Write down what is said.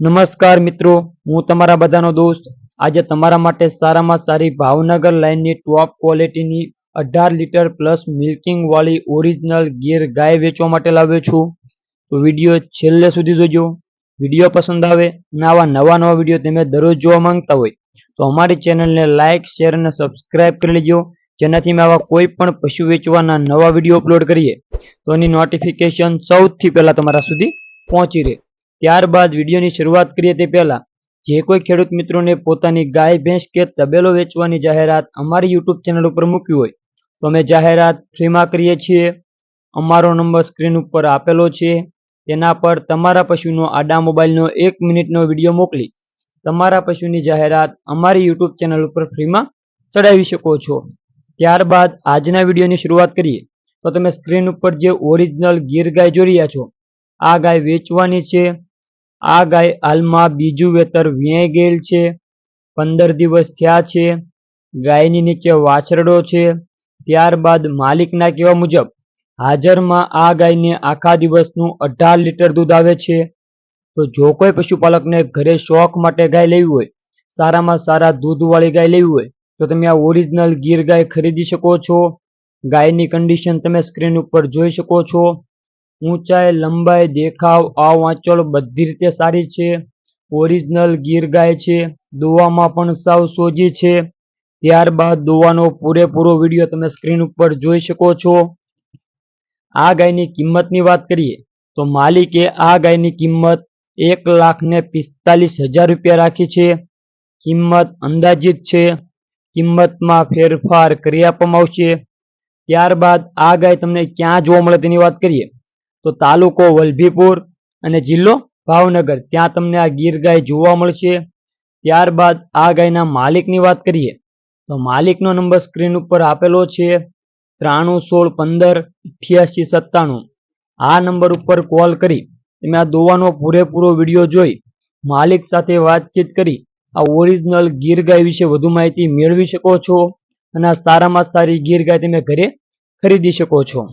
નમસ્કાર મિત્રો, હું તમારા બધાનો દોસ્ત. આજે તમારા માટે સારામાં સારી ભાવનગર લાઈનની ટોપ ક્વોલિટીની અઢાર લીટર પ્લસ મિલ્કિંગ વાળી ઓરિજિનલ ગીર ગાય વેચવા માટે લાવ્યો છું. તો વીડિયો છેલ્લે સુધી જોજો. વીડિયો પસંદ આવે અને આવા નવા નવા વીડિયો તમે દરરોજ જોવા માંગતા હોય, તો અમારી ચેનલને લાઇક શેર અને સબસ્ક્રાઇબ કરી લેજો. જેનાથી અમે આવા કોઈ પણ પશુ વેચવાના નવા વીડિયો અપલોડ કરીએ. તો એની નોટિફિકેશન સૌથી પહેલાં તમારા સુધી પહોંચી રહે. ત્યારબાદ વિડીયોની શરૂઆત કરીએ તે પહેલા, જે કોઈ ખેડૂત મિત્રોને પોતાની ગાય, ભેંસ કે તબેલો વેચવાની જાહેરાત અમારી યુટ્યુબ ચેનલ ઉપર મૂકવી હોય, તો અમે જાહેરાત ફ્રીમાં કરીએ છીએ. અમારો નંબર સ્ક્રીન ઉપર આપેલો છે. તેના પર તમારા પશુનો આડા મોબાઈલનો એક મિનિટનો વીડિયો મોકલી તમારા પશુની જાહેરાત અમારી યુટ્યુબ ચેનલ ઉપર ફ્રીમાં ચડાવી શકો છો. ત્યારબાદ આજના વિડીયોની શરૂઆત કરીએ, તો તમે સ્ક્રીન ઉપર જે ઓરિજિનલ ગીર ગાય જોઈ રહ્યા છો, આ ગાય વેચવાની છે. આ ગાય હાલમાં બીજું વેતર વ્યાઈ ગયેલ છે. પંદર દિવસ થયા છે. ગાયની નીચે વાછરડો છે. ત્યારબાદ માલિકના કહેવા મુજબ, હાજરમાં આ ગાયને આખા દિવસનું અઢાર લીટર દૂધ આવે છે. તો જો કોઈ પશુપાલકને ઘરે શોખ માટે ગાય લેવી હોય, સારામાં સારા દૂધવાળી ગાય લેવી હોય, તો તમે આ ઓરિજિનલ ગીર ગાય ખરીદી શકો છો. ગાયની કન્ડિશન તમે સ્ક્રીન ઉપર જોઈ શકો છો. ઊંચાઈ, લંબાઈ, દેખાવ આ વાંચોળ બધી રીતે સારી છે. ઓરિજિનલ ગીર ગાય છે. દોવામાં પણ સાવ સોજી છે. ત્યારબાદ દોવાનો પૂરેપૂરો વીડિયો તમે સ્ક્રીન ઉપર જોઈ શકો છો. આ ગાયની કિંમતની વાત કરીએ, તો માલિકે આ ગાયની કિંમત એક લાખ ને પિસ્તાલીસ હજાર રૂપિયા રાખી છે. કિંમત અંદાજિત છે. કિંમતમાં ફેરફાર કરી આપવામાં આવશે. ત્યારબાદ આ ગાય તમને ક્યાં જોવા મળે તેની વાત કરીએ. તો તાલુકો વલભીપુર અને જિલ્લો ભાવનગર. ત્યાં તમને આ ગીર ગાય જોવા મળશે. ત્યારબાદ આ ગાયના માલિકની વાત કરીએ, તો માલિકનો નંબર સ્ક્રીન ઉપર આપેલો છે ત્રાણું સોળ પંદર અઠ્યાસી સત્તાણું. આ નંબર ઉપર કોલ કરી, તમે આ દોવાનો પૂરેપૂરો વીડિયો જોઈ, માલિક સાથે વાતચીત કરી, આ ઓરિજિનલ ગીર ગાય વિશે વધુ માહિતી મેળવી શકો છો અને આ સારામાં સારી ગીર ગાય તમે ઘરે ખરીદી શકો છો.